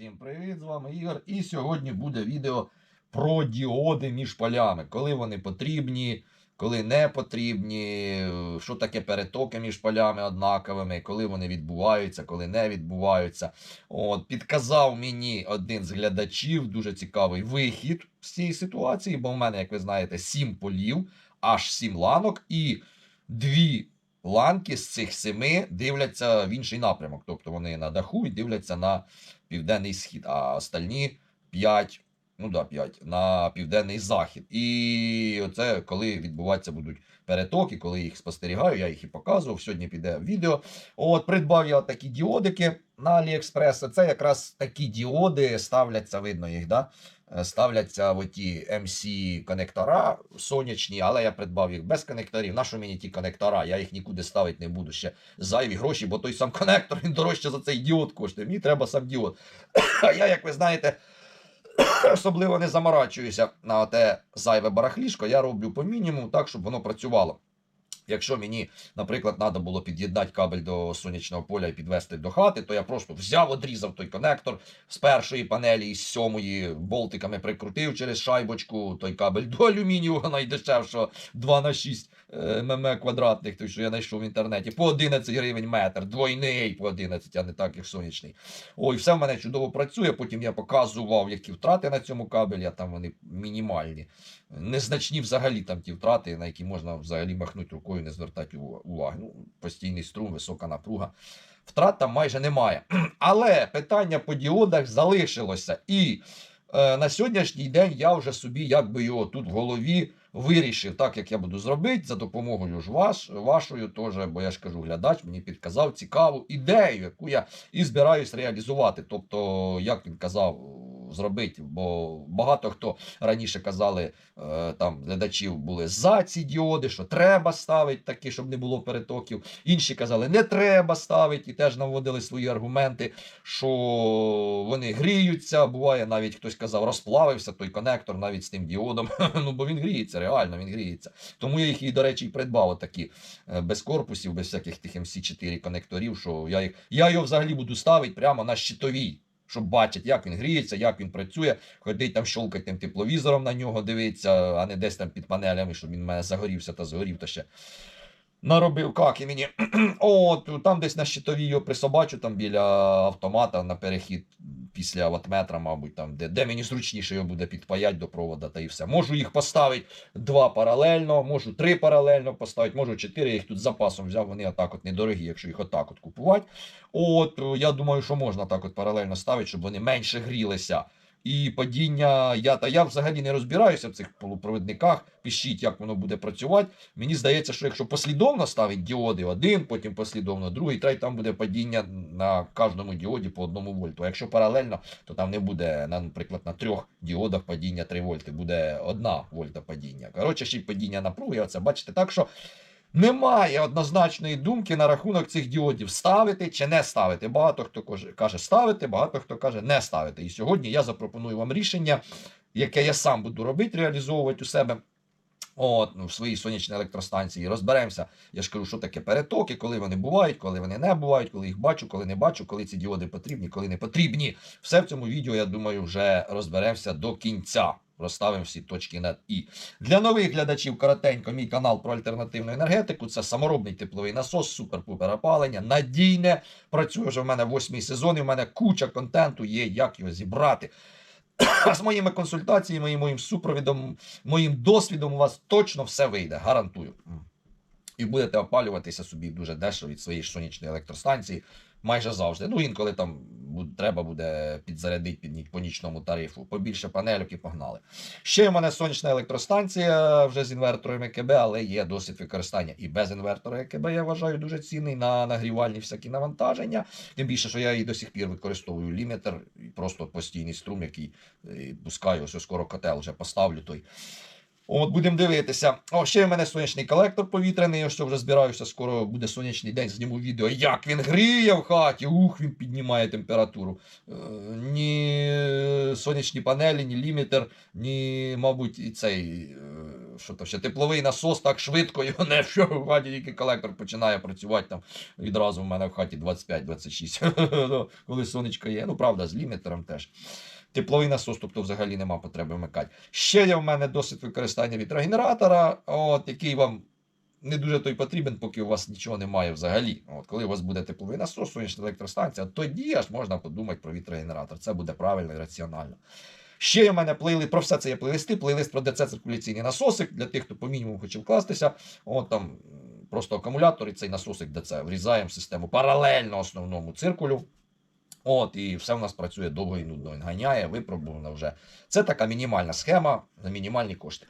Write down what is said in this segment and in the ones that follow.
Всім привіт, з вами Ігор. І сьогодні буде відео про діоди між полями. Коли вони потрібні, коли не потрібні, що таке перетоки між полями однаковими, коли вони відбуваються, коли не відбуваються. От, підказав мені один з глядачів дуже цікавий вихід з цієї ситуації, бо в мене, як ви знаєте, сім полів, аж сім ланок і дві ланки з цих семи дивляться в інший напрямок. Тобто вони на даху і дивляться на південний схід, а остальні 5, ну да, 5 на південний захід. І це коли відбуватися будуть перетоки, коли їх спостерігаю, я їх і показував. Сьогодні піде відео. От придбав я такі діодики на AliExpress. Це якраз такі діоди ставляться, видно їх, да? Е, ставляться в оті MC конектора сонячні, але я придбав їх без конекторів. Нащо мені ті конектора? Я їх нікуди ставити не буду ще зайві гроші, бо той сам конектор він дорожче за цей діод коштує. Мені треба сам діод. А я, як ви знаєте, особливо не заморачуюся на те зайве барахлішко. Я роблю по мінімуму так, щоб воно працювало. Якщо мені, наприклад, треба було під'єднати кабель до сонячного поля і підвести до хати, то я просто взяв, одрізав той конектор з першої панелі і з сьомої болтиками прикрутив через шайбочку той кабель до алюмінієвого найдешевшого 2 на 6 е, мм квадратних, той, що я знайшов в інтернеті, по 11 гривень метр, двойний по 11, а не так, як сонячний. Ой, все в мене чудово працює. Потім я показував, які втрати на цьому кабелі, а там вони мінімальні. Незначні взагалі там ті втрати, на які можна взагалі махнути рукою, не звертати ува- уваги. Ну, постійний струм, висока напруга. Втрат там майже немає. Але питання по діодах залишилося. І е, на сьогоднішній день я вже собі якби його тут в голові вирішив, так як я буду зробити, за допомогою ж ваш, вашою теж, бо я ж кажу, глядач мені підказав цікаву ідею, яку я і збираюсь реалізувати. Тобто, як він казав, зробити, бо багато хто раніше казали, е, там глядачів були за ці діоди, що треба ставити такі, щоб не було перетоків. Інші казали, не треба ставити, і теж наводили свої аргументи, що вони гріються. Буває, навіть хтось казав, розплавився той конектор навіть з тим діодом. ну бо він гріється, реально він гріється. Тому я їх і, до речі, і придбав такі без корпусів, без всяких тих MC4 конекторів, що я їх я його взагалі буду ставити прямо на щитовій. Щоб бачити, як він гріється, як він працює, ходить там щолкать тим тепловізором на нього, дивиться, а не десь там під панелями, щоб він в мене загорівся та згорів, та ще наробив каки мені. От, там десь на щитовій його присобачу, там біля автомата на перехід після ватметра, мабуть, там, де, де мені зручніше його буде підпаять до провода та і все. Можу їх поставити два паралельно, можу три паралельно поставити, можу чотири. Я їх тут запасом взяв, вони отак от недорогі, якщо їх отак от купувати. От, я думаю, що можна так от паралельно ставити, щоб вони менше грілися. І падіння, я та я взагалі не розбираюся в цих полупровідниках. Пишіть, як воно буде працювати. Мені здається, що якщо послідовно ставить діоди один, потім послідовно другий, третій, там буде падіння на кожному діоді по одному вольту. А якщо паралельно, то там не буде, на- наприклад, на трьох діодах падіння 3 вольти, буде одна вольта падіння. Коротше, ще й падіння напруги. Оце бачите, так що. Немає однозначної думки на рахунок цих діодів ставити чи не ставити. Багато хто каже- ставити, багато хто каже не ставити. І сьогодні я запропоную вам рішення, яке я сам буду робити, реалізовувати у себе. От, ну, в своїй сонячній електростанції розберемося. Я ж кажу, що таке перетоки, коли вони бувають, коли вони не бувають, коли їх бачу, коли не бачу, коли ці діоди потрібні, коли не потрібні. Все в цьому відео, я думаю, вже розберемося до кінця. Розставимо всі точки над і. Для нових глядачів коротенько мій канал про альтернативну енергетику. Це саморобний тепловий насос, супер-пупер опалення, надійне. Працює вже в мене восьмий сезон, і в мене куча контенту є, як його зібрати. А з моїми консультаціями і моїм супровідом, моїм досвідом у вас точно все вийде, гарантую. І будете опалюватися собі дуже дешево від своєї сонячної електростанції майже завжди. Ну, інколи там бу- треба буде підзарядити під по нічному тарифу. Побільше панельок і погнали. Ще в мене сонячна електростанція вже з інвертором ЕКБ, але є досвід використання і без інвертора ЕКБ, я вважаю, дуже цінний на нагрівальні всякі навантаження. Тим більше, що я і до сих пір використовую лімітер, просто постійний струм, який е, пускаю, ось скоро котел вже поставлю той. От будемо дивитися. О, ще в мене сонячний колектор повітряний, ось що вже збираюся. Скоро буде сонячний день, зніму відео. Як він гріє в хаті, ух, він піднімає температуру. Е, ні сонячні панелі, ні лімітер, ні, мабуть, і цей е, що то ще тепловий насос так швидко його не що в хаті тільки колектор починає працювати там відразу в мене в хаті 25-26, Ну, коли сонечко є. Ну, правда, з лімітером теж. Тепловий насос, тобто взагалі нема потреби вмикати. Ще є в мене досвід використання вітрогенератора, от, який вам не дуже той потрібен, поки у вас нічого немає взагалі. От, коли у вас буде тепловий насос, сонячна електростанція, тоді аж можна подумати про вітрогенератор. Це буде правильно і раціонально. Ще в мене плейлист, про все це є плейлисти, плейлист про ДЦ циркуляційний насосик для тих, хто по мінімуму хоче вкластися. От там просто акумулятор і цей насосик ДЦ. Врізаємо в систему паралельно основному циркулю. От, і все в нас працює довго і нудно. Він ганяє, випробувано вже. Це така мінімальна схема на мінімальні кошти.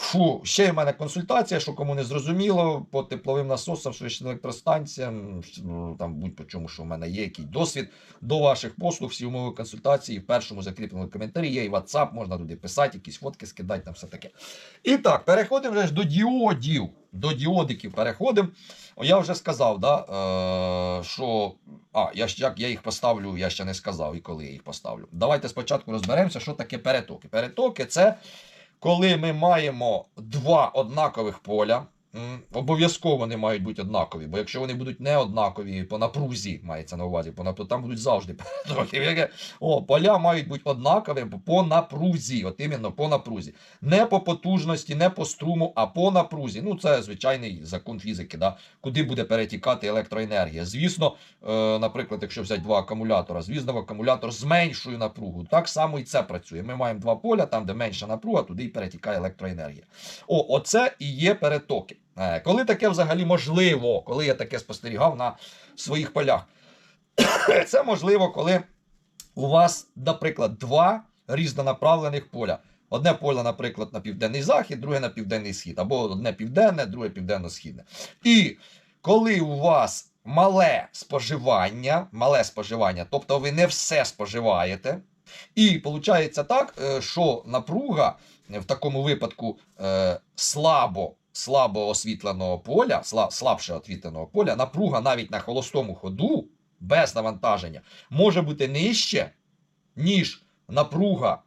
Фу, ще в мене консультація, що кому не зрозуміло, по тепловим насосам, сонячним електростанціям, ну, там будь-по чому, що в мене є який досвід. До ваших послуг, всі умови консультації в першому закріпленому коментарі є і WhatsApp, можна туди писати, якісь фотки скидати, там все таке. І так, переходимо вже до діодів. До діодиків переходимо. Я вже сказав, да, е, що. А, я, як я їх поставлю, я ще не сказав і коли я їх поставлю. Давайте спочатку розберемося, що таке перетоки. Перетоки це коли ми маємо два однакових поля. Обов'язково вони мають бути однакові, бо якщо вони будуть не однакові по напрузі, мається на увазі, по напрузі, там будуть завжди перетоки. О, поля мають бути однакові по напрузі, от іменно по напрузі. Не по потужності, не по струму, а по напрузі. Ну, це звичайний закон фізики, да? куди буде перетікати електроенергія. Звісно, е, наприклад, якщо взяти два акумулятора, звісно, акумулятор зменшує напругу. Так само і це працює. Ми маємо два поля, там, де менша напруга, туди і перетікає електроенергія. О, оце і є перетоки. Е, Коли таке взагалі можливо, коли я таке спостерігав на своїх полях? Це можливо, коли у вас, наприклад, два різнонаправлених поля. Одне поле, наприклад, на південний захід, друге на південний схід, або одне південне, друге південно-східне. І коли у вас мале споживання, мале споживання, тобто ви не все споживаєте, і виходить так, е, що напруга в такому випадку е, слабо, слабо освітленого поля, сла- слабше освітленого поля, напруга навіть на холостому ходу без навантаження може бути нижче, ніж напруга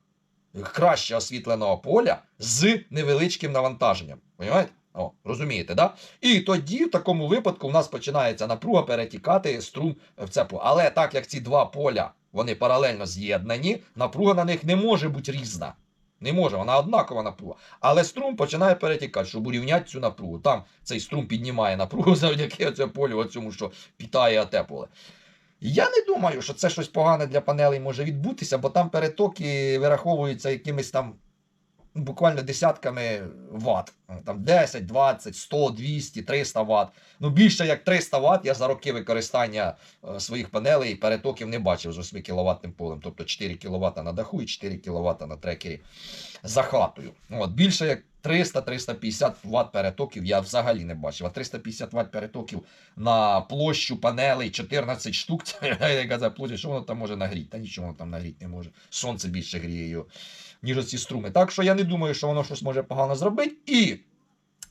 краще освітленого поля з невеличким навантаженням. Понимаєте? О, розумієте, да? І тоді, в такому випадку, у нас починається напруга перетікати струм в це поле. Але так як ці два поля вони паралельно з'єднані, напруга на них не може бути різна. Не може, вона однакова напруга. Але струм починає перетікати, щоб урівняти цю напругу. Там цей струм піднімає напругу завдяки цьому полю, оцьому, що пітає атеполе. Я не думаю, що це щось погане для панелей може відбутися, бо там перетоки вираховуються якимись там буквально десятками ватт. Там 10, 20, 100, 200, 300 ватт. Ну більше як 300 ватт я за роки використання е, своїх панелей і перетоків не бачив з 8 кВт полем. Тобто 4 кВт на даху і 4 кВт на трекері за хатою. От, більше як 300-350 Вт перетоків я взагалі не бачив. А 350 Вт перетоків на площу панелей 14 штук. Це я казав, площа, що воно там може нагріти? Та нічого воно там нагріти не може. Сонце більше гріє його, ніж оці струми. Так що я не думаю, що воно щось може погано зробити. І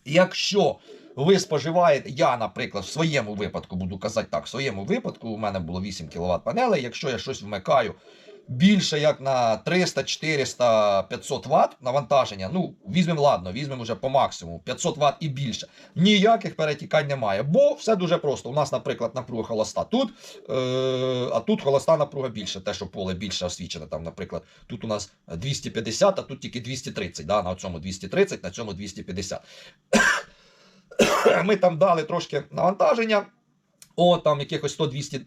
якщо ви споживаєте, я, наприклад, в своєму випадку буду казати так, в своєму випадку у мене було 8 кВт панелей. Якщо я щось вмикаю більше як на 300, 400, 500 Вт навантаження, ну, візьмемо, ладно, візьмемо вже по максимуму 500 Вт і більше. Ніяких перетікань немає. Бо все дуже просто. У нас, наприклад, напруга холоста тут, е, а тут холоста напруга більше, те, що поле більше освічене. Там, наприклад, тут у нас 250, а тут тільки 230. Да? На цьому 230, на цьому 250. Ми там дали трошки навантаження. От, там якихось 100-200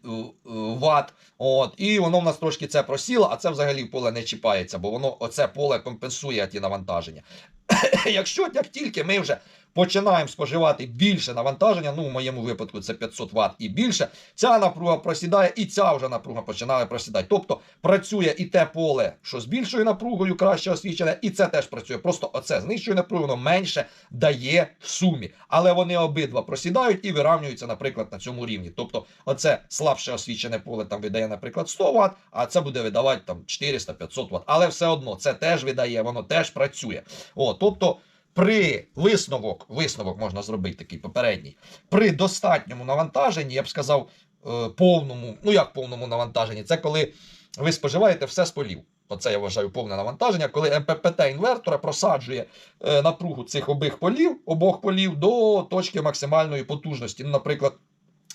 Вт. От, і воно в нас трошки це просіло, а це взагалі поле не чіпається, бо воно оце поле компенсує ті навантаження. Якщо як тільки ми вже починаємо споживати більше навантаження, ну в моєму випадку це 500 Вт і більше, ця напруга просідає, і ця вже напруга починає просідати. Тобто працює і те поле, що з більшою напругою краще освічене, і це теж працює. Просто оце з нижчою напругою воно менше дає в сумі. Але вони обидва просідають і вирівнюються, наприклад, на цьому рівні. Тобто, оце слабше освічене поле там видає, наприклад, 100 Вт, а це буде видавати там 400-500 Вт. Але все одно це теж видає, воно теж працює. О, тобто. При висновок, висновок можна зробити такий попередній. При достатньому навантаженні, я б сказав, е, повному, ну як повному навантаженні, це коли ви споживаєте все з полів. Оце я вважаю повне навантаження, коли МППТ інвертора просаджує е, напругу цих обох полів, обох полів до точки максимальної потужності. Ну, наприклад,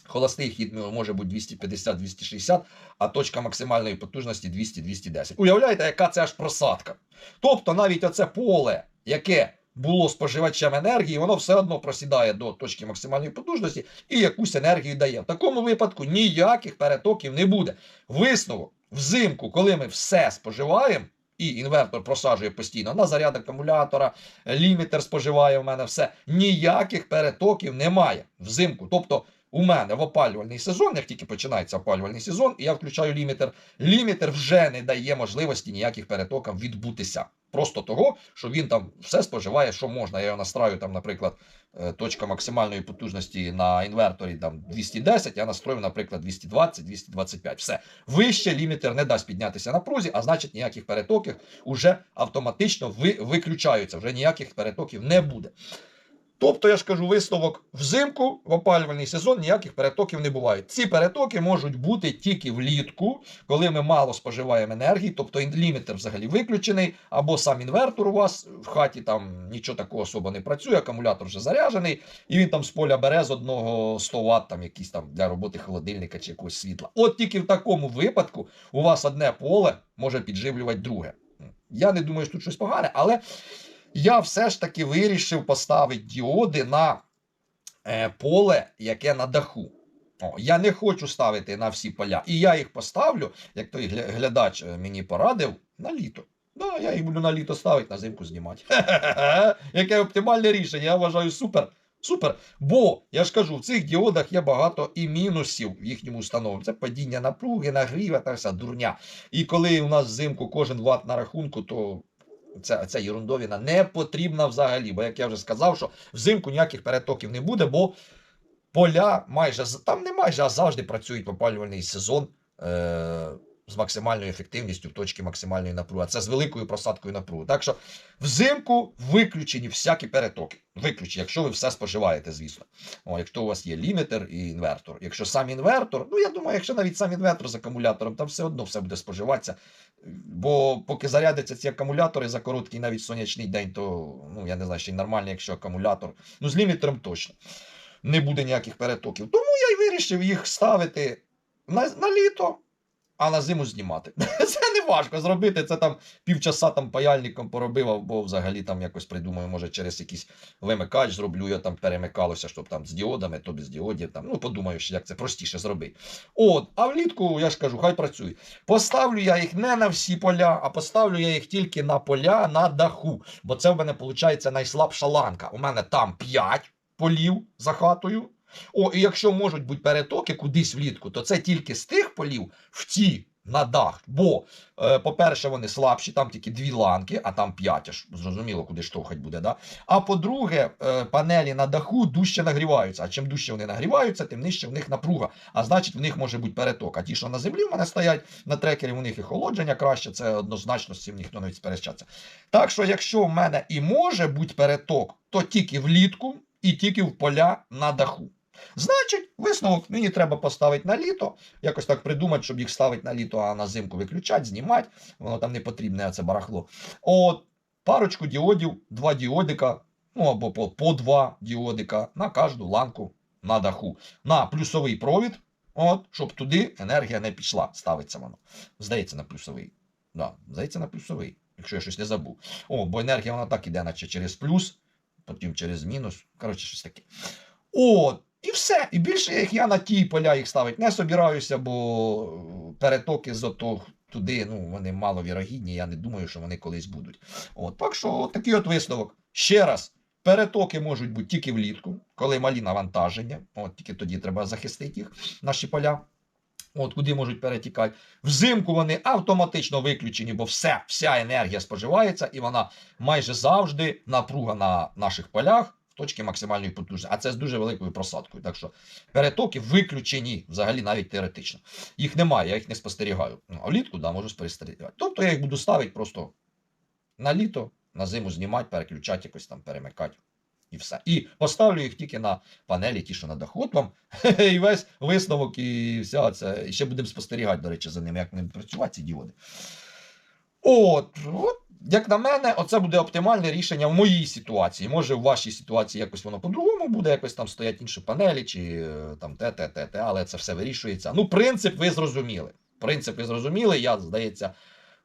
холостий хід може бути 250-260, а точка максимальної потужності 200-210. Уявляєте, яка це аж просадка? Тобто навіть оце поле, яке було споживачем енергії, воно все одно просідає до точки максимальної потужності і якусь енергію дає. В такому випадку ніяких перетоків не буде. Висновок взимку, коли ми все споживаємо. І інвертор просаджує постійно на заряд акумулятора, лімітер споживає в мене все. Ніяких перетоків немає взимку. Тобто, у мене в опалювальний сезон, як тільки починається опалювальний сезон, і я включаю лімітер. Лімітер вже не дає можливості ніяких перетоків відбутися. Просто того, що він там все споживає, що можна. Я його настраю, там, наприклад, е, точка максимальної потужності на інверторі там 210, я настрою, наприклад, 220-225. Все. Вище лімітер не дасть піднятися на прузі, а значить ніяких перетоків вже автоматично ви, виключаються. Вже ніяких перетоків не буде. Тобто, я ж кажу, висновок взимку в опалювальний сезон ніяких перетоків не буває. Ці перетоки можуть бути тільки влітку, коли ми мало споживаємо енергії, тобто лімітер взагалі виключений, або сам інвертор у вас в хаті там нічого такого особо не працює, акумулятор вже заряджений, і він там з поля бере з одного 100 Вт, там якийсь там для роботи холодильника чи якогось світла. От тільки в такому випадку у вас одне поле може підживлювати друге. Я не думаю, що тут щось погане, але я все ж таки вирішив поставити діоди на е, поле, яке на даху. О, я не хочу ставити на всі поля. І я їх поставлю, як той глядач е, мені порадив, на літо. Да, я їх буду на літо ставити, на зимку знімати. Яке оптимальне рішення, я вважаю супер. Супер. Бо я ж кажу, в цих діодах є багато і мінусів в їхньому встановленні. Це падіння напруги, нагріва та вся дурня. І коли у нас взимку кожен ват на рахунку, то ця, ця ерундовіна не потрібна взагалі. Бо, як я вже сказав, що взимку ніяких перетоків не буде, бо поля майже там не майже, а завжди працюють опалювальний сезон. Е- з максимальною ефективністю в точці максимальної напруги. А це з великою просадкою напруги. Так що взимку виключені всякі перетоки. Виключені, якщо ви все споживаєте, звісно. О, якщо у вас є лімітер і інвертор. Якщо сам інвертор, ну я думаю, якщо навіть сам інвертор з акумулятором, там все одно все буде споживатися. Бо поки зарядяться ці акумулятори за короткий навіть сонячний день, то ну я не знаю, ще й нормальний, якщо акумулятор. Ну, з лімітером точно не буде ніяких перетоків. Тому я й вирішив їх ставити на, на літо. А на зиму знімати. Це не важко зробити. Це там півчаса там паяльником поробив, або взагалі там якось придумаю, може через якийсь вимикач зроблю, я там перемикалося, щоб там з діодами, то без діодів. Там. Ну, подумаю, як це простіше зробити. От, а влітку, я ж кажу, хай працює. Поставлю я їх не на всі поля, а поставлю я їх тільки на поля на даху. Бо це в мене виходить найслабша ланка. У мене там 5 полів за хатою. О, і якщо можуть бути перетоки кудись влітку, то це тільки з тих полів в ті на дах. Бо, е, по-перше, вони слабші, там тільки дві ланки, а там п'ять аж зрозуміло, куди штовхать буде. Да? А по-друге, е, панелі на даху дужче нагріваються. А чим дужче вони нагріваються, тим нижче в них напруга. А значить, в них може бути переток. А ті, що на землі в мене стоять на трекері, у них і холодження краще, це однозначно з цим ніхто не сперечаться. Так що, якщо в мене і може бути переток, то тільки влітку і тільки в поля на даху. Значить, висновок мені треба поставити на літо, якось так придумати, щоб їх ставити на літо, а на зимку виключати, знімати. Воно там не потрібне, це барахло. От, парочку діодів, два діодика, ну або по, по два діодика на кожну ланку на даху. На плюсовий провід, от, щоб туди енергія не пішла. Ставиться воно. Здається, на плюсовий. Да, здається, на плюсовий, якщо я щось не забув. О, бо енергія вона так іде, наче через плюс, потім через мінус. Коротше, щось таке. От. І все. І більше їх я на ті поля їх ставити не собираюся, бо перетоки з ото туди, ну, вони маловірогідні, я не думаю, що вони колись будуть. От, так що такий от висновок. Ще раз, перетоки можуть бути тільки влітку, коли малі навантаження. От тільки тоді треба захистити їх, наші поля. От куди можуть перетікати. Взимку вони автоматично виключені, бо все, вся енергія споживається, і вона майже завжди напруга на наших полях в точці максимальної потужності. А це з дуже великою просадкою. Так що перетоки виключені взагалі навіть теоретично. Їх немає, я їх не спостерігаю. Ну, А влітку да, можу спостерігати. Тобто я їх буду ставити просто на літо, на зиму знімати, переключати, якось там перемикати. І все. І поставлю їх тільки на панелі, ті, що на даху. От вам і весь висновок, і вся це. І ще будемо спостерігати, до речі, за ними, як будуть працювати, ці діоди. От, от, як на мене, оце буде оптимальне рішення в моїй ситуації. Може, в вашій ситуації якось воно по-другому буде, якось там стоять інші панелі, чи е, там те, те, те, те, але це все вирішується. Ну, принцип ви зрозуміли. Принцип ви зрозуміли, я, здається,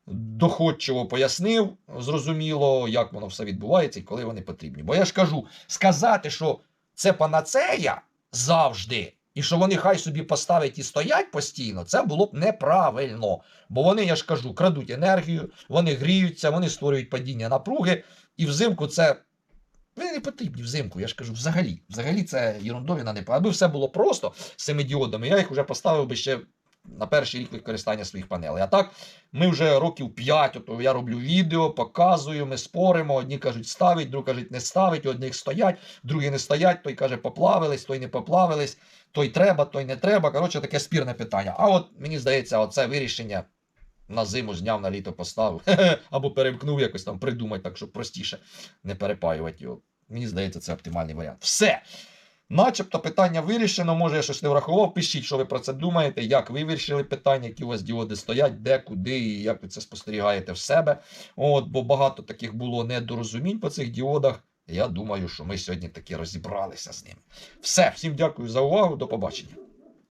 доходчиво пояснив, зрозуміло, як воно все відбувається і коли вони потрібні. Бо я ж кажу, сказати, що це панацея завжди, і що вони хай собі поставлять і стоять постійно, це було б неправильно. Бо вони, я ж кажу, крадуть енергію, вони гріються, вони створюють падіння напруги, і взимку це. Вони не потрібні взимку, я ж кажу, взагалі. Взагалі це ерундовіна не. Аби все було просто з цими діодами, я їх вже поставив би ще на перший рік використання своїх панелей. А так, ми вже років 5, ото я роблю відео, показую, ми споримо. Одні кажуть, ставить, другі кажуть, не ставить, одних стоять, другі не стоять, той каже, поплавились, той не поплавились, той треба, той не треба. Коротше, таке спірне питання. А от мені здається, оце вирішення на зиму зняв на літо поставив. Або перемкнув якось там придумати, так щоб простіше не перепаювати його. Мені здається, це оптимальний варіант. Все. Начебто питання вирішено, може я щось не врахував. Пишіть, що ви про це думаєте, як ви вирішили питання, які у вас діоди стоять, де, куди і як ви це спостерігаєте в себе. От, бо багато таких було недорозумінь по цих діодах. Я думаю, що ми сьогодні таки розібралися з ними. Все, всім дякую за увагу, до побачення.